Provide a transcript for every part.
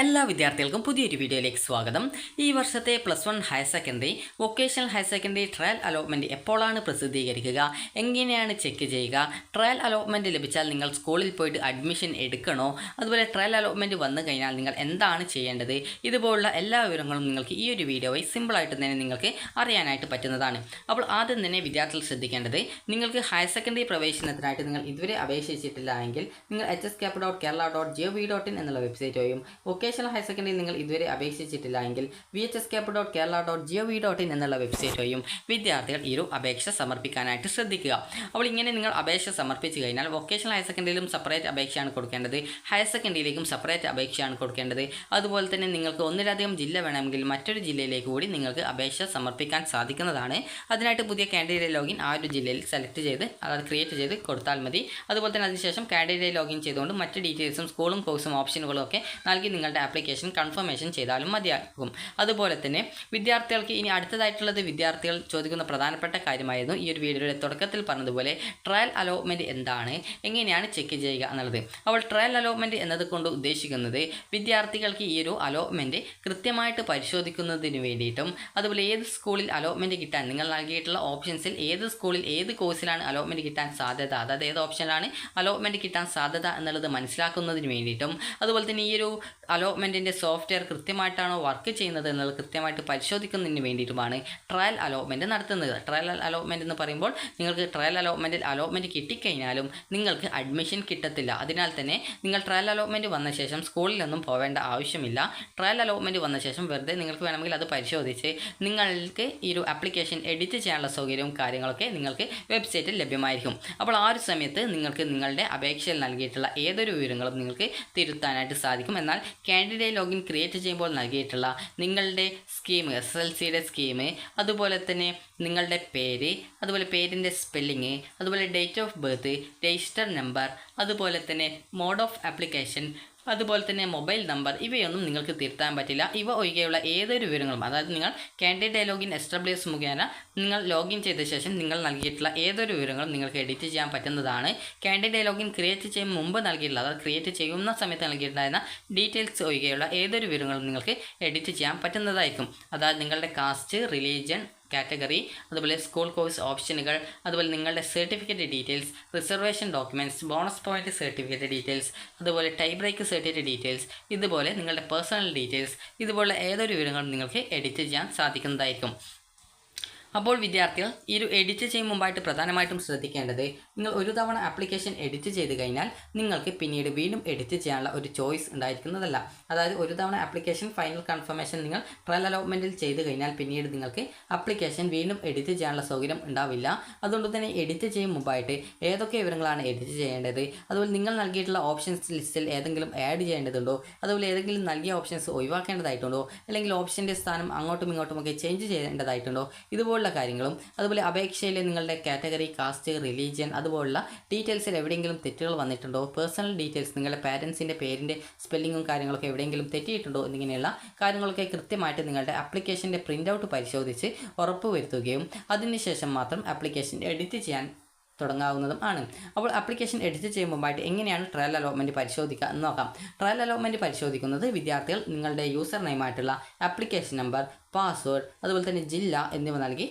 എല്ലാ വിദ്യാർത്ഥികൾക്കും പുതിയൊരു വീഡിയോയിലേക്ക് സ്വാഗതം. ഈ വർഷത്തെ plus one higher secondary vocational higher secondary trial allotment എപ്പോഴാണ് പ്രസിദ്ധീകരിക്കുക? എങ്ങനെയാണ് ചെക്ക് ചെയ്യുക? ട്രയൽ അലോട്ട്മെന്റ് ലഭിച്ചാൽ നിങ്ങൾ സ്കൂളിൽ പോയിട്ട് അഡ്മിഷൻ എടുക്കണോ? അതുപോലെ ട്രയൽ അലോട്ട്മെന്റ് വന്നു കഴിഞ്ഞാൽ നിങ്ങൾ എന്താണ് ചെയ്യേണ്ടത്? ഇതുപോലുള്ള എല്ലാ വിവരങ്ങളും നിങ്ങൾക്ക് ഈ ഒരു വീഡിയോ വഴി സിമ്പിളായിട്ട് തന്നെ നിങ്ങൾക്ക് അറിയാനായിട്ട് പറ്റുന്നതാണ്. അപ്പോൾ ആദ്യം തന്നെ വിദ്യാർത്ഥികൾ ശ്രദ്ധിക്കേണ്ടത് നിങ്ങൾക്ക് ഹയർ സെക്കൻഡറി പ്രവേശനത്തിനായിട്ട് നിങ്ങൾ ഇതുവരെ അപേക്ഷിച്ചിട്ടില്ല എങ്കിൽ നിങ്ങൾ H S dot Kerala dot G O V dot in എന്നുള്ള വെബ്സൈറ്റ് വഴിയും വൊക്കേഷണൽ ഹയർ സെക്കൻഡറി നിങ്ങൾ ഇതുവരെ അപേക്ഷിച്ചിട്ടില്ല എങ്കിൽ V H S cap dot Kerala dot G O V dot in എന്നുള്ള വെബ്സൈറ്റ് വഴിയും വിദ്യാർത്ഥികൾ ഈ ഒരു അപേക്ഷ സമർപ്പിക്കാനായിട്ട് ശ്രദ്ധിക്കുക. അപ്പോൾ ഇങ്ങനെ നിങ്ങൾ അപേക്ഷ സമർപ്പിച്ചു കഴിഞ്ഞാൽ വൊക്കേഷണൽ ഹയർ സെക്കൻഡറിയിലും സെപ്പറേറ്റ് അപേക്ഷയാണ് കൊടുക്കേണ്ടത്. ഹയർ സെക്കൻഡറിയിലേക്കും സെപ്പറേറ്റ് അപേക്ഷയാണ് കൊടുക്കേണ്ടത്. അതുപോലെ തന്നെ നിങ്ങൾക്ക് ഒന്നിലധികം ജില്ല വേണമെങ്കിൽ മറ്റൊരു ജില്ലയിലേക്ക് കൂടി നിങ്ങൾക്ക് അപേക്ഷ സമർപ്പിക്കാൻ സാധിക്കുന്നതാണ്. അതിനായിട്ട് പുതിയ കാൻഡിഡേറ്റ് ലോഗിൻ ആ ഒരു ജില്ലയിൽ സെലക്ട് ചെയ്ത് അതായത് ക്രിയേറ്റ് ചെയ്ത് കൊടുത്താൽ മതി. അതുപോലെ തന്നെ അതിനുശേഷം കാൻഡിഡേറ്റ് ലോഗിൻ ചെയ്തുകൊണ്ട് മറ്റ് ഡീറ്റെയിൽസും സ്കൂളും കോഴ്സും ഓപ്ഷനുകളും ഒക്കെ നൽകി നിങ്ങളുടെ ആപ്ലിക്കേഷൻ കൺഫർമേഷൻ ചെയ്താലും മതിയാകും. അതുപോലെ തന്നെ വിദ്യാർത്ഥികൾക്ക് ഇനി അടുത്തതായിട്ടുള്ളത് വിദ്യാർത്ഥികൾ ചോദിക്കുന്ന പ്രധാനപ്പെട്ട കാര്യമായിരുന്നു. ഈ ഒരു വീഡിയോയുടെ തുടക്കത്തിൽ പറഞ്ഞതുപോലെ ട്രയൽ അലോട്ട്മെന്റ് എന്താണ്? എങ്ങനെയാണ് ചെക്ക് ചെയ്യുക എന്നുള്ളത്. അപ്പോൾ ട്രയൽ അലോട്ട്മെന്റ് എന്നതുകൊണ്ട് ഉദ്ദേശിക്കുന്നത് വിദ്യാർത്ഥികൾക്ക് ഈ ഒരു അലോട്ട്മെന്റ് കൃത്യമായിട്ട് പരിശോധിക്കുന്നതിന് വേണ്ടിയിട്ടും അതുപോലെ ഏത് സ്കൂളിൽ അലോട്ട്മെന്റ് കിട്ടാൻ നിങ്ങൾ നൽകിയിട്ടുള്ള ഓപ്ഷൻസിൽ ഏത് സ്കൂളിൽ ഏത് കോഴ്സിലാണ് അലോട്ട്മെന്റ് കിട്ടാൻ സാധ്യത. അതായത് ഏത് ഓപ്ഷനിലാണ് അലോട്ട്മെന്റ് കിട്ടാൻ സാധ്യത എന്നുള്ളത് മനസ്സിലാക്കുന്നതിന് വേണ്ടിയിട്ടും അതുപോലെ തന്നെ ഈ ഒരു അലോട്ട്മെന്റിന്റെ സോഫ്റ്റ്വെയർ കൃത്യമായിട്ടാണോ വർക്ക് ചെയ്യുന്നത് എന്നുള്ളത് കൃത്യമായിട്ട് പരിശോധിക്കുന്നതിന് വേണ്ടിയിട്ടുമാണ് ട്രയൽ അലോട്ട്മെന്റ് നടത്തുന്നത്. ട്രയൽ അലോട്ട്മെന്റ് എന്ന് പറയുമ്പോൾ നിങ്ങൾക്ക് ട്രയൽ അലോട്ട്മെന്റിൽ അലോട്ട്മെന്റ് കിട്ടിക്കഴിഞ്ഞാലും നിങ്ങൾക്ക് അഡ്മിഷൻ കിട്ടത്തില്ല. അതിനാൽ തന്നെ നിങ്ങൾ ട്രയൽ അലോട്ട്മെന്റ് വന്ന ശേഷം സ്കൂളിലൊന്നും പോവേണ്ട ആവശ്യമില്ല. ട്രയൽ അലോട്ട്മെന്റ് വന്ന ശേഷം വെറുതെ നിങ്ങൾക്ക് വേണമെങ്കിൽ അത് പരിശോധിച്ച് നിങ്ങൾക്ക് ഈ ഒരു ആപ്ലിക്കേഷൻ എഡിറ്റ് ചെയ്യാനുള്ള സൗകര്യവും കാര്യങ്ങളൊക്കെ നിങ്ങൾക്ക് വെബ്സൈറ്റിൽ ലഭ്യമായിരിക്കും. അപ്പോൾ ആ ഒരു സമയത്ത് നിങ്ങൾക്ക് നിങ്ങളുടെ അപേക്ഷയിൽ നൽകിയിട്ടുള്ള ഏതൊരു വിവരങ്ങളും നിങ്ങൾക്ക് തിരുത്താനായിട്ട് സാധിക്കും. എന്നാൽ കാൻഡിഡേറ്റ് ലോഗിൻ ക്രിയേറ്റ് ചെയ്യുമ്പോൾ നൽകിയിട്ടുള്ള നിങ്ങളുടെ സ്കീം എസ് എൽ സിയുടെ സ്കീം അതുപോലെ തന്നെ നിങ്ങളുടെ പേര് അതുപോലെ പേരിന്റെ സ്പെല്ലിങ് അതുപോലെ date of birth register number അതുപോലെ തന്നെ മോഡ് ഓഫ് ആപ്ലിക്കേഷൻ അതുപോലെ തന്നെ മൊബൈൽ നമ്പർ ഇവയൊന്നും നിങ്ങൾക്ക് തിരുത്താൻ പറ്റില്ല. ഇവ ഒഴികെയുള്ള ഏതൊരു വിവരങ്ങളും അതായത് നിങ്ങൾ കാൻഡിഡേറ്റ് ലോഗിൻ എസ്റ്റാബ്ലിഷ് മുഖേന നിങ്ങൾ ലോഗിൻ ചെയ്ത ശേഷം നിങ്ങൾ നൽകിയിട്ടുള്ള ഏതൊരു വിവരങ്ങളും നിങ്ങൾക്ക് എഡിറ്റ് ചെയ്യാൻ പറ്റുന്നതാണ്. കാൻഡിഡേറ്റ് ലോഗിൻ ക്രിയേറ്റ് ചെയ്യും മുമ്പ് നൽകിയിട്ടുള്ള അതായത് ക്രിയേറ്റ് ചെയ്യുന്ന സമയത്ത് നൽകിയിട്ടുണ്ടായിരുന്ന ഡീറ്റെയിൽസ് ഒഴികെയുള്ള ഏതൊരു വിവരങ്ങളും നിങ്ങൾക്ക് എഡിറ്റ് ചെയ്യാൻ പറ്റുന്നതായിരിക്കും. അതായത് നിങ്ങളുടെ കാസ്റ്റ് റിലീജിയൻ കാറ്റഗറി അതുപോലെ സ്കൂൾ കോഴ്സ് ഓപ്ഷനുകൾ അതുപോലെ നിങ്ങളുടെ certificate details reservation documents bonus point certificate details അതുപോലെ ടൈ ബ്രേക്ക് സർട്ടിഫിക്കറ്റ് ഡീറ്റെയിൽസ് ഇതുപോലെ നിങ്ങളുടെ പേഴ്സണൽ ഡീറ്റെയിൽസ് ഇതുപോലെ ഏതൊരു വിവരങ്ങളും നിങ്ങൾക്ക് എഡിറ്റ് ചെയ്യാൻ സാധിക്കുന്നതായിരിക്കും. അപ്പോൾ വിദ്യാർത്ഥികൾ ഈ ഒരു എഡിറ്റ് ചെയ്യും മുമ്പായിട്ട് പ്രധാനമായിട്ടും ശ്രദ്ധിക്കേണ്ടത് നിങ്ങൾ ഒരു തവണ ആപ്ലിക്കേഷൻ എഡിറ്റ് ചെയ്ത് കഴിഞ്ഞാൽ നിങ്ങൾക്ക് പിന്നീട് വീണ്ടും എഡിറ്റ് ചെയ്യാനുള്ള ഒരു ചോയ്സ് ഉണ്ടായിരിക്കുന്നതല്ല. അതായത് ഒരു തവണ ആപ്ലിക്കേഷൻ ഫൈനൽ കൺഫർമേഷൻ നിങ്ങൾ ട്രയൽ അലോട്ട്മെന്റിൽ ചെയ്ത് കഴിഞ്ഞാൽ പിന്നീട് നിങ്ങൾക്ക് ആപ്ലിക്കേഷൻ വീണ്ടും എഡിറ്റ് ചെയ്യാനുള്ള സൗകര്യം ഉണ്ടാവില്ല. അതുകൊണ്ട് തന്നെ എഡിറ്റ് ചെയ്യും മുമ്പായിട്ട് ഏതൊക്കെ വിവരങ്ങളാണ് എഡിറ്റ് ചെയ്യേണ്ടത്? അതുപോലെ നിങ്ങൾ നൽകിയിട്ടുള്ള ഓപ്ഷൻസ് ലിസ്റ്റിൽ ഏതെങ്കിലും ആഡ് ചെയ്യേണ്ടതുണ്ടോ? അതുപോലെ ഏതെങ്കിലും നൽകിയ ഓപ്ഷൻസ് ഒഴിവാക്കേണ്ടതായിട്ടുണ്ടോ? അല്ലെങ്കിൽ ഓപ്ഷന്റെ സ്ഥാനം അങ്ങോട്ടും ഇങ്ങോട്ടുമൊക്കെ ചേഞ്ച് ചെയ്യേണ്ടതായിട്ടുണ്ടോ? ഇതുപോലെ പോലുള്ള കാര്യങ്ങളും അതുപോലെ അപേക്ഷയിൽ നിങ്ങളുടെ കാറ്റഗറി കാസ്റ്റ് റിലീജിയൻ അതുപോലുള്ള ഡീറ്റെയിൽസിൽ എവിടെയെങ്കിലും തെറ്റുകൾ വന്നിട്ടുണ്ടോ? പേഴ്സണൽ ഡീറ്റെയിൽസ് നിങ്ങളുടെ പാരൻസിന്റെ പേരിന്റെ സ്പെല്ലിങ്ങും കാര്യങ്ങളൊക്കെ എവിടെയെങ്കിലും തെറ്റിയിട്ടുണ്ടോ? എന്നിങ്ങനെയുള്ള കാര്യങ്ങളൊക്കെ കൃത്യമായിട്ട് നിങ്ങളുടെ ആപ്ലിക്കേഷന്റെ പ്രിന്റ് ഔട്ട് പരിശോധിച്ച് ഉറപ്പുവരുത്തുകയും അതിനുശേഷം മാത്രം അപ്ലിക്കേഷൻ എഡിറ്റ് ചെയ്യാൻ തുടങ്ങാവുന്നതും ആണ്. അപ്പോൾ അപ്ലിക്കേഷൻ എഡിറ്റ് ചെയ്യുമ്പോഴായിട്ട് എങ്ങനെയാണ് ട്രയൽ അലോട്ട്മെന്റ് പരിശോധിക്കുക എന്ന് നോക്കാം. ട്രയൽ അലോട്ട്മെന്റ് പരിശോധിക്കുന്നത് വിദ്യാർത്ഥികൾ നിങ്ങളുടെ യൂസർ നെയിമായിട്ടുള്ള ആപ്ലിക്കേഷൻ നമ്പർ പാസ്വേഡ് അതുപോലെ തന്നെ ജില്ല എന്നിവ നൽകി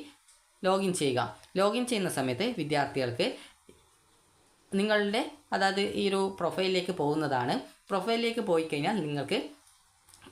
ലോഗിൻ ചെയ്യുക. ലോഗിൻ ചെയ്യുന്ന സമയത്ത് വിദ്യാർത്ഥികൾക്ക് നിങ്ങളുടെ അതായത് ഈ ഒരു പ്രൊഫൈലിലേക്ക് പോകുന്നതാണ്. പ്രൊഫൈലിലേക്ക് പോയി കഴിഞ്ഞാൽ നിങ്ങൾക്ക്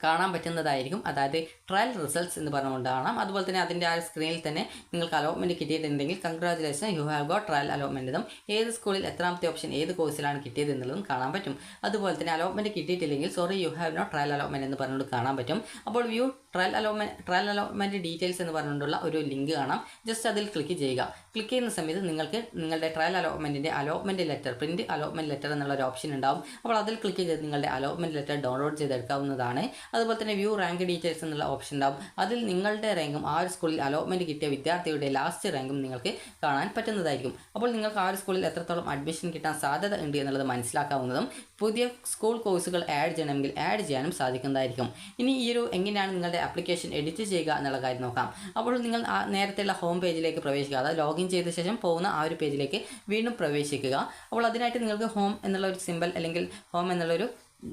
കാണാൻ പറ്റുന്നതായിരിക്കും. അതായത് ട്രയൽ റിസൾട്ട്സ് എന്ന് പറഞ്ഞുകൊണ്ട് കാണാം. അതുപോലെ തന്നെ അതിന്റെ ആ സ്ക്രീനിൽ തന്നെ നിങ്ങൾക്ക് അലോട്ട്മെന്റ് കിട്ടിയിട്ടുണ്ടെങ്കിൽ congratulation you have got trial allotment എന്നും ഏത് സ്കൂളിൽ എത്രാമത്തെ ഓപ്ഷൻ ഏത് കോഴ്സിലാണ് കിട്ടിയത് എന്നുള്ളതും കാണാൻ പറ്റും. അതുപോലെ തന്നെ allotment കിട്ടിയിട്ടില്ലെങ്കിൽ sorry you have not trial allotment എന്ന് പറഞ്ഞുകൊണ്ട് കാണാൻ പറ്റും. അപ്പോൾ view trial allotment trial allotment details എന്ന് പറഞ്ഞുകൊണ്ടുള്ള ഒരു ലിങ്ക് കാണാം. ജസ്റ്റ് അതിൽ ക്ലിക്ക് ചെയ്യുക. ക്ലിക്ക് ചെയ്യുന്ന സമയത്ത് നിങ്ങൾക്ക് നിങ്ങളുടെ trial അലോമെന്റിന്റെ allotment letter print allotment letter എന്നുള്ള ഒരു ഓപ്ഷൻ ഉണ്ടാവും. അപ്പോൾ അതിൽ ക്ലിക്ക് ചെയ്ത് നിങ്ങളുടെ അലോട്ട്മെന്റ് ലെറ്റർ ഡൗൺലോഡ് ചെയ്തെടുക്കാവുന്നതാണ്. അതുപോലെ തന്നെ വ്യൂ റാങ്ക് ഡീറ്റെയിൽസ് എന്നുള്ള ഓപ്ഷൻ ഉണ്ടാവും. അതിൽ നിങ്ങളുടെ റാങ്കും ആ ഒരു സ്കൂളിൽ അലോട്ട്മെന്റ് കിട്ടിയ വിദ്യാർത്ഥിയുടെ ലാസ്റ്റ് റാങ്കും നിങ്ങൾക്ക് കാണാൻ പറ്റുന്നതായിരിക്കും. അപ്പോൾ നിങ്ങൾക്ക് ആ ഒരു സ്കൂളിൽ എത്രത്തോളം അഡ്മിഷൻ കിട്ടാൻ സാധ്യത ഉണ്ട് എന്നുള്ളത് മനസ്സിലാക്കാവുന്നതും പുതിയ സ്കൂൾ കോഴ്സുകൾ ആഡ് ചെയ്യണമെങ്കിൽ ആഡ് ചെയ്യാനും സാധിക്കുന്നതായിരിക്കും. ഇനി ഈ ഒരു എങ്ങനെയാണ് നിങ്ങളുടെ ആപ്ലിക്കേഷൻ എഡിറ്റ് ചെയ്യുക എന്നുള്ള കാര്യം നോക്കാം. അപ്പോൾ നിങ്ങൾ നേരത്തെയുള്ള ഹോം പേജിലേക്ക് പ്രവേശിക്കുക. അതായത് ലോഗിൻ ചെയ്ത ശേഷം പോകുന്ന ആ ഒരു പേജിലേക്ക് വീണ്ടും പ്രവേശിക്കുക. അപ്പോൾ അതിനായിട്ട് നിങ്ങൾക്ക് ഹോം എന്നുള്ള ഒരു സിമ്പിൾ അല്ലെങ്കിൽ ഹോം എന്നുള്ളൊരു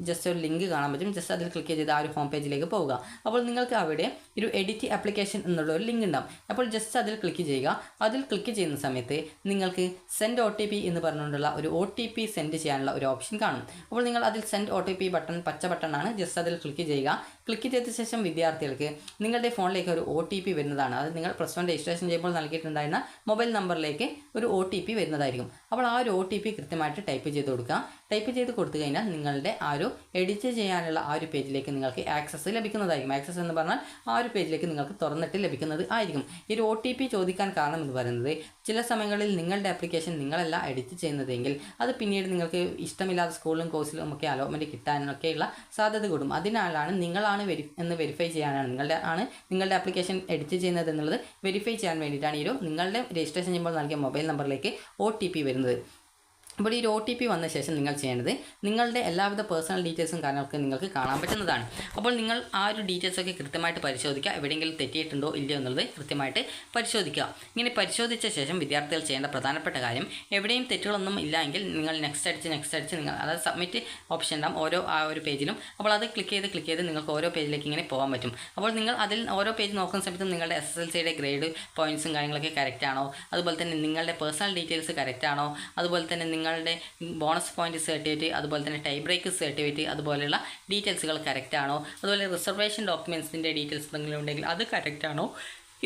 ജസ്റ്റ് ഒരു ലിങ്ക് കാണാൻ പറ്റും. ജസ്റ്റ് അതിൽ ക്ലിക്ക് ചെയ്ത് ആ ഒരു ഹോം പേജിലേക്ക് പോവുക. അപ്പോൾ നിങ്ങൾക്ക് അവിടെ ഒരു എഡിറ്റ് ആപ്ലിക്കേഷൻ എന്നുള്ള ഒരു ലിങ്ക് ഉണ്ടാവും. അപ്പോൾ ജസ്റ്റ് അതിൽ ക്ലിക്ക് ചെയ്യുക. അതിൽ ക്ലിക്ക് ചെയ്യുന്ന സമയത്ത് നിങ്ങൾക്ക് സെൻഡ് ഒ എന്ന് പറഞ്ഞുകൊണ്ടുള്ള ഒരു ഒ സെൻഡ് ചെയ്യാനുള്ള ഒരു ഓപ്ഷൻ കാണും. അപ്പോൾ നിങ്ങൾ അതിൽ സെൻഡ് ഒ ബട്ടൺ പച്ച ബട്ടണാണ് ജസ്റ്റ് അതിൽ ക്ലിക്ക് ചെയ്യുക. ക്ലിക്ക് ചെയ്ത ശേഷം വിദ്യാർത്ഥികൾക്ക് നിങ്ങളുടെ ഫോണിലേക്ക് ഒരു ഒ വരുന്നതാണ്. അത് നിങ്ങൾ പ്ലസ് വൺ രജിസ്ട്രേഷൻ ചെയ്യുമ്പോൾ നൽകിയിട്ടുണ്ടായിരുന്ന മൊബൈൽ നമ്പറിലേക്ക് ഒരു ഒ വരുന്നതായിരിക്കും. അപ്പോൾ ആ ഒരു ഒ കൃത്യമായിട്ട് ടൈപ്പ് ചെയ്ത് കൊടുക്കുക. ടൈപ്പ് ചെയ്ത് കൊടുത്തു കഴിഞ്ഞാൽ നിങ്ങളുടെ ആ ഒരു എഡിറ്റ് ചെയ്യാനുള്ള ആ ഒരു പേജിലേക്ക് നിങ്ങൾക്ക് ആക്സസ് ലഭിക്കുന്നതായിരിക്കും. ആക്സസ് എന്ന് പറഞ്ഞാൽ ആ ഒരു പേജിലേക്ക് നിങ്ങൾക്ക് തുറന്നിട്ട് ലഭിക്കുന്നത് ആയിരിക്കും. ഈ ഒരു ഒ ടി പി ചോദിക്കാൻ കാരണം എന്ന് പറയുന്നത് ചില സമയങ്ങളിൽ നിങ്ങളുടെ ആപ്ലിക്കേഷൻ നിങ്ങളല്ല എഡിറ്റ് ചെയ്യുന്നതെങ്കിൽ അത് പിന്നീട് നിങ്ങൾക്ക് ഇഷ്ടമില്ലാത്ത സ്കൂളിലും കോഴ്സിലും ഒക്കെ അലോട്ട്മെന്റ് കിട്ടാനൊക്കെയുള്ള സാധ്യത കൂടും. അതിനാലാണ് നിങ്ങളാണ് വെരി എന്ന് വെരിഫൈ ചെയ്യാനാണ് നിങ്ങളുടെ ആണ് നിങ്ങളുടെ ആപ്ലിക്കേഷൻ എഡിറ്റ് ചെയ്യുന്നത് എന്നുള്ളത് വെരിഫൈ ചെയ്യാൻ വേണ്ടിയിട്ടാണ് ഈ ഒരു നിങ്ങളുടെ രജിസ്ട്രേഷൻ ചെയ്യുമ്പോൾ നൽകിയ മൊബൈൽ നമ്പറിലേക്ക് ഒ വരുന്നത്. അപ്പോൾ ഈ ഒരു ഒ ടി പി വന്ന ശേഷം നിങ്ങൾ ചെയ്യേണ്ടത് നിങ്ങളുടെ എല്ലാവിധ പേഴ്സണൽ ഡീറ്റെയിൽസും കാര്യങ്ങളൊക്കെ നിങ്ങൾക്ക് കാണാൻ പറ്റുന്നതാണ്. അപ്പോൾ നിങ്ങൾ ആ ഒരു ഡീറ്റെയിൽസ് ഒക്കെ കൃത്യമായിട്ട് പരിശോധിക്കുക. എവിടെയെങ്കിലും തെറ്റിയിട്ടുണ്ടോ ഇല്ലയോ എന്നുള്ളത് കൃത്യമായിട്ട് പരിശോധിക്കുക. ഇങ്ങനെ പരിശോധിച്ച ശേഷം വിദ്യാർത്ഥികൾ ചെയ്യേണ്ട പ്രധാനപ്പെട്ട കാര്യം എവിടെയും തെറ്റുകളൊന്നും ഇല്ല എങ്കിൽ നിങ്ങൾ നെക്സ്റ്റ് അടിച്ച് നെക്സ്റ്റ് അടിച്ച് നിങ്ങൾ അതായത് സബ്മിറ്റ് ഓപ്ഷൻ ഉണ്ടാകും ഓരോ ആ ഒരു പേജിലും അപ്പോൾ അത് ക്ലിക്ക് ചെയ്ത് ക്ലിക്ക് ചെയ്ത് നിങ്ങൾക്ക് ഓരോ പേജിലേക്ക് ഇങ്ങനെ പോകാൻ പറ്റും. അപ്പോൾ നിങ്ങൾ അതിൽ ഓരോ പേജ് നോക്കുന്ന സമയത്ത് നിങ്ങളുടെ എസ് എസ് എൽ സിയുടെ ഗ്രേഡ് പോയിന്റ്സും കാര്യങ്ങളൊക്കെ കറക്റ്റ് ആണോ? അതുപോലെ തന്നെ നിങ്ങളുടെ പേഴ്സണൽ ഡീറ്റെയിൽസ് കറക്റ്റ് ആണോ? അതുപോലെ തന്നെ നിങ്ങളുടെ ബോണസ് പോയിന്റ് സർട്ടിഫിക്കറ്റ് അതുപോലെ തന്നെ ടൈ ബ്രേക്ക് സർട്ടിഫിക്കറ്റ് അതുപോലെയുള്ള ഡീറ്റെയിൽസുകൾ കറക്റ്റ് ആണോ? അതുപോലെ റിസർവേഷൻ ഡോക്യുമെൻസിന്റെ ഡീറ്റെയിൽസ് എന്തെങ്കിലും ഉണ്ടെങ്കിൽ അത് കറക്റ്റ് ആണോ?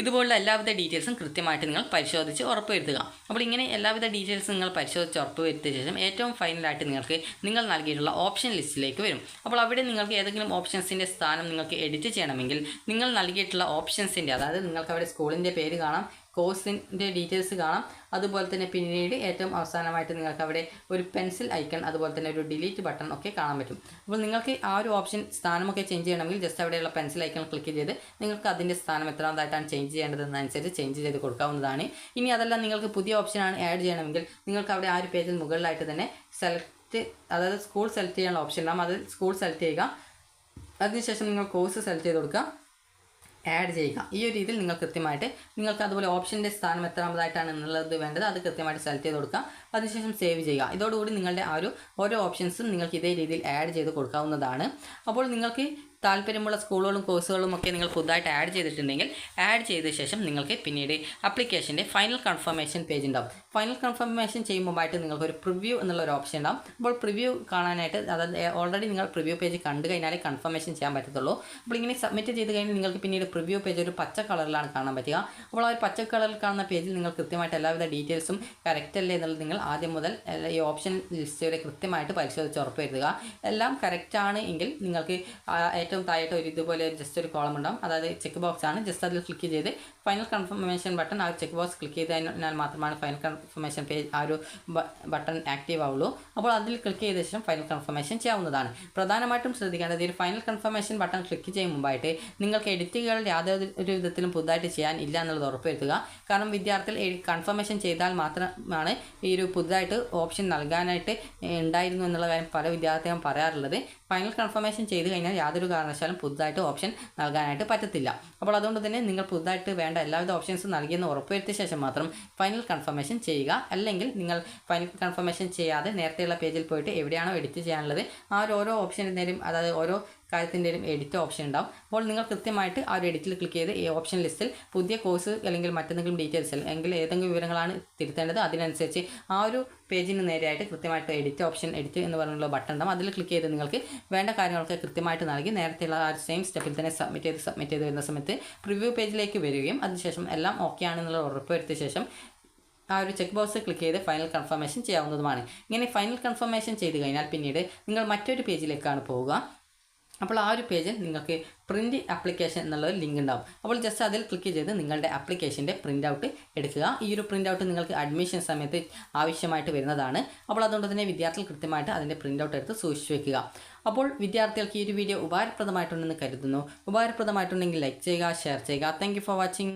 ഇതുപോലുള്ള എല്ലാവിധ ഡീറ്റെയിൽസും കൃത്യമായിട്ട് നിങ്ങൾ പരിശോധിച്ച് ഉറപ്പുവരുത്തുക. അപ്പോൾ ഇങ്ങനെ എല്ലാവിധ ഡീറ്റെയിൽസ് നിങ്ങൾ പരിശോധിച്ച് ഉറപ്പുവരുത്തിയ ശേഷം ഏറ്റവും ഫൈനലായിട്ട് നിങ്ങൾക്ക് നിങ്ങൾ നൽകിയിട്ടുള്ള ഓപ്ഷൻ ലിസ്റ്റിലേക്ക് വരും. അപ്പോൾ അവിടെ നിങ്ങൾക്ക് ഏതെങ്കിലും ഓപ്ഷൻസിന്റെ സ്ഥാനം നിങ്ങൾക്ക് എഡിറ്റ് ചെയ്യണമെങ്കിൽ നിങ്ങൾ നൽകിയിട്ടുള്ള ഓപ്ഷൻസിന്റെ അതായത് നിങ്ങൾക്ക് അവിടെ സ്കൂളിന്റെ പേര് കാണാം കോഴ്സിന്റെ ഡീറ്റെയിൽസ് കാണാം. അതുപോലെ തന്നെ പിന്നീട് ഏറ്റവും അവസാനമായിട്ട് നിങ്ങൾക്ക് അവിടെ ഒരു പെൻസിൽ ഐക്കൺ അതുപോലെ തന്നെ ഒരു ഡിലീറ്റ് ബട്ടൺ ഒക്കെ കാണാൻ പറ്റും. അപ്പോൾ നിങ്ങൾക്ക് ആ ഒരു ഓപ്ഷൻ സ്ഥാനമൊക്കെ ചേഞ്ച് ചെയ്യണമെങ്കിൽ ജസ്റ്റ് അവിടെയുള്ള പെൻസിൽ ഐക്കൺ ക്ലിക്ക് ചെയ്ത് നിങ്ങൾക്ക് അതിന്റെ സ്ഥാനം എത്രാമതായിട്ടാണ് ചേഞ്ച് ചെയ്യേണ്ടതെന്നനുസരിച്ച് ചേഞ്ച് ചെയ്ത് കൊടുക്കാവുന്നതാണ്. ഇനി അതല്ല നിങ്ങൾക്ക് പുതിയ ഓപ്ഷനാണ് ആഡ് ചെയ്യണമെങ്കിൽ നിങ്ങൾക്ക് അവിടെ ആ ഒരു പേജിൽ മുകളിലായിട്ട് തന്നെ സെലക്ട് അതായത് സ്കൂൾ സെലക്ട് ചെയ്യാനുള്ള ഓപ്ഷൻ ഉണ്ടാകും അത് സ്കൂൾ സെലക്ട് ചെയ്യുക. അതിനുശേഷം നിങ്ങൾ കോഴ്സ് സെലക്ട് ചെയ്ത് കൊടുക്കുക. ആഡ് ചെയ്യുക. ഈ ഒരു രീതിയിൽ നിങ്ങൾ കൃത്യമായിട്ട് നിങ്ങൾക്ക് അതുപോലെ ഓപ്ഷന്റെ സ്ഥാനം എത്രാമതായിട്ടാണ് എന്നുള്ളത് വേണ്ടത് അത് കൃത്യമായിട്ട് സെലക്ട് ചെയ്ത് കൊടുക്കുക. അതിനുശേഷം സേവ് ചെയ്യുക. ഇതോടുകൂടി നിങ്ങളുടെ ആ ഒരു ഓരോ ഓപ്ഷൻസും നിങ്ങൾക്ക് ഇതേ രീതിയിൽ ആഡ് ചെയ്ത് കൊടുക്കാവുന്നതാണ്. അപ്പോൾ നിങ്ങൾക്ക് താല്പര്യമുള്ള സ്കൂളുകളും കോഴ്സുകളും ഒക്കെ നിങ്ങൾ പുതുതായിട്ട് ആഡ് ചെയ്തിട്ടുണ്ടെങ്കിൽ ആഡ് ചെയ്ത ശേഷം നിങ്ങൾക്ക് പിന്നീട് അപ്ലിക്കേഷന്റെ ഫൈനൽ കൺഫർമേഷൻ പേജ് ഉണ്ടാവും. ഫൈനൽ കൺഫർമേഷൻ ചെയ്യുമ്പോഴായിട്ട് നിങ്ങൾക്ക് ഒരു പ്രിവ്യൂ എന്നുള്ള ഒരു ഓപ്ഷൻ ഉണ്ടാവും. അപ്പോൾ പ്രിവ്യൂ കാണാനായിട്ട് അതായത് ഓൾറെഡി നിങ്ങൾ പ്രിവ്യൂ പേജ് കണ്ടു കഴിഞ്ഞാൽ കൺഫർമേഷൻ ചെയ്യാൻ പറ്റത്തുള്ളൂ. അപ്പോൾ ഇങ്ങനെ സബ്മിറ്റ് ചെയ്ത് കഴിഞ്ഞാൽ നിങ്ങൾക്ക് പിന്നീട് പ്രിവ്യൂ പേജ് ഒരു പച്ച കളറിലാണ് കാണാൻ പറ്റുക. അപ്പോൾ ആ ഒരു പച്ച കളറിൽ കാണുന്ന പേജിൽ നിങ്ങൾ കൃത്യമായിട്ട് എല്ലാവിധ ഡീറ്റെയിൽസും കറക്റ്റ് അല്ലേ എന്നുള്ളത് നിങ്ങൾ ആദ്യം മുതൽ ഈ ഓപ്ഷൻ ലിസ്റ്റ് വരെ കൃത്യമായിട്ട് പരിശോധിച്ച് ഉറപ്പുവരുത്തുക എല്ലാം കറക്റ്റ് ആണ് എങ്കിൽ നിങ്ങൾക്ക് ഏറ്റവും താഴായിട്ട് ഒരു ഇതുപോലെ ജസ്റ്റ് ഒരു കോളം ഉണ്ടാവും. അതായത് ചെക്ക് ബോക്സ് ആണ്. ജസ്റ്റ് അതിൽ ക്ലിക്ക് ചെയ്ത് ഫൈനൽ കൺഫർമേഷൻ ബട്ടൺ ആ ചെക്ക് ബോക്സ് ക്ലിക്ക് ചെയ്ത് കഴിഞ്ഞാൽ മാത്രമാണ് ഫൈനൽ കൺഫർമേഷൻ പേജ് ആ ഒരു ബട്ടൺ ആക്റ്റീവ് ആവുള്ളൂ. അപ്പോൾ അതിൽ ക്ലിക്ക് ചെയ്ത ശേഷം ഫൈനൽ കൺഫർമേഷൻ ചെയ്യാവുന്നതാണ്. പ്രധാനമായിട്ടും ശ്രദ്ധിക്കേണ്ടത് ഒരു ഫൈനൽ കൺഫർമേഷൻ ബട്ടൺ ക്ലിക്ക് ചെയ്യും മുമ്പായിട്ട് നിങ്ങൾക്ക് എഡിറ്റുകൾ യാതൊരു വിധത്തിലും പുതുതായിട്ട് ചെയ്യാൻ ഇല്ല എന്നുള്ളത് ഉറപ്പുവരുത്തുക. കാരണം വിദ്യാർത്ഥികൾ കൺഫർമേഷൻ ചെയ്താൽ മാത്രമാണ് ഈ ഒരു പുതുതായിട്ട് ഓപ്ഷൻ നൽകാനായിട്ട് ഉണ്ടായിരുന്നു എന്നുള്ള കാര്യം പല വിദ്യാർത്ഥികളും പറയാറുള്ളത്. ഫൈനൽ കൺഫർമേഷൻ ചെയ്ത് കഴിഞ്ഞാൽ യാതൊരു കാരണവശാലും പുതുതായിട്ട് ഓപ്ഷൻ നൽകാനായിട്ട് പറ്റത്തില്ല. അപ്പോൾ അതുകൊണ്ട് തന്നെ നിങ്ങൾ പുതുതായിട്ട് വേണ്ട എല്ലാവിധ ഓപ്ഷൻസും നൽകിയെന്ന് ഉറപ്പുവരുത്തിയ ശേഷം മാത്രം ഫൈനൽ കൺഫർമേഷൻ ചെയ്യുക. അല്ലെങ്കിൽ നിങ്ങൾ ഫൈനൽ കൺഫർമേഷൻ ചെയ്യാതെ നേരത്തെയുള്ള പേജിൽ പോയിട്ട് എവിടെയാണോ എഡിറ്റ് ചെയ്യാനുള്ളത് ആ ഒരു ഓരോ നേരം അതായത് ഓരോ കാര്യത്തിന്റെയും എഡിറ്റ് ഓപ്ഷൻ ഉണ്ടാവും. അപ്പോൾ നിങ്ങൾ കൃത്യമായിട്ട് ആ ഒരു എഡിറ്റിൽ ക്ലിക്ക് ചെയ്ത് ഈ ഓപ്ഷൻ ലിസ്റ്റിൽ പുതിയ കോഴ്സ് അല്ലെങ്കിൽ മറ്റെന്തെങ്കിലും ഡീറ്റെയിൽസ് അല്ലെങ്കിൽ ഏതെങ്കിലും വിവരങ്ങളാണ് തിരുത്തേണ്ടത്. അതിനനുസരിച്ച് ആ ഒരു പേജിന് നേരെയായിട്ട് കൃത്യമായിട്ട് എഡിറ്റ് ഓപ്ഷൻ എഡിറ്റ് എന്ന് പറഞ്ഞുള്ള ബട്ടൺ ഉണ്ടാവും. അതിൽ ക്ലിക്ക് ചെയ്ത് നിങ്ങൾക്ക് വേണ്ട കാര്യങ്ങളൊക്കെ കൃത്യമായിട്ട് നൽകി നേരത്തെയുള്ള ആ സെയിം സ്റ്റെപ്പിൽ തന്നെ സബ്മിറ്റ് ചെയ്ത് സബ്മിറ്റ് ചെയ്ത് വരുന്ന സമയത്ത് പ്രിവ്യൂ പേജിലേക്ക് വരികയും അതിനുശേഷം എല്ലാം ഓക്കെ ആണെന്നുള്ള ഉറപ്പുവരുത്തിയ ശേഷം ആ ഒരു ചെക്ക് ബോക്സ് ക്ലിക്ക് ചെയ്ത് ഫൈനൽ കൺഫർമേഷൻ ചെയ്യാവുന്നതുമാണ്. ഇങ്ങനെ ഫൈനൽ കൺഫർമേഷൻ ചെയ്ത് കഴിഞ്ഞാൽ പിന്നീട് നിങ്ങൾ മറ്റൊരു പേജിലേക്കാണ് പോവുക. അപ്പോൾ ആ ഒരു പേജിൽ നിങ്ങൾക്ക് പ്രിന്റ് ആപ്ലിക്കേഷൻ എന്നുള്ളൊരു ലിങ്ക് ഉണ്ടാവും. അപ്പോൾ ജസ്റ്റ് അതിൽ ക്ലിക്ക് ചെയ്ത് നിങ്ങളുടെ ആപ്ലിക്കേഷന്റെ പ്രിന്റ് ഔട്ട് എടുക്കുക. ഈ ഒരു പ്രിന്റ് ഔട്ട് നിങ്ങൾക്ക് അഡ്മിഷൻ സമയത്ത് ആവശ്യമായിട്ട് വരുന്നതാണ്. അപ്പോൾ അതുകൊണ്ട് തന്നെ വിദ്യാർത്ഥികൾ കൃത്യമായിട്ട് അതിന്റെ പ്രിന്റ് ഔട്ട് എടുത്ത് സൂക്ഷിച്ച് വെക്കുക. അപ്പോൾ വിദ്യാർത്ഥികൾക്ക് ഈ ഒരു വീഡിയോ ഉപകാരപ്രദമായിട്ടുണ്ടെന്ന് കരുതുന്നു. ഉപകാരപ്രദമായിട്ടുണ്ടെങ്കിൽ ലൈക്ക് ചെയ്യുക ഷെയർ ചെയ്യുക. Thank for watching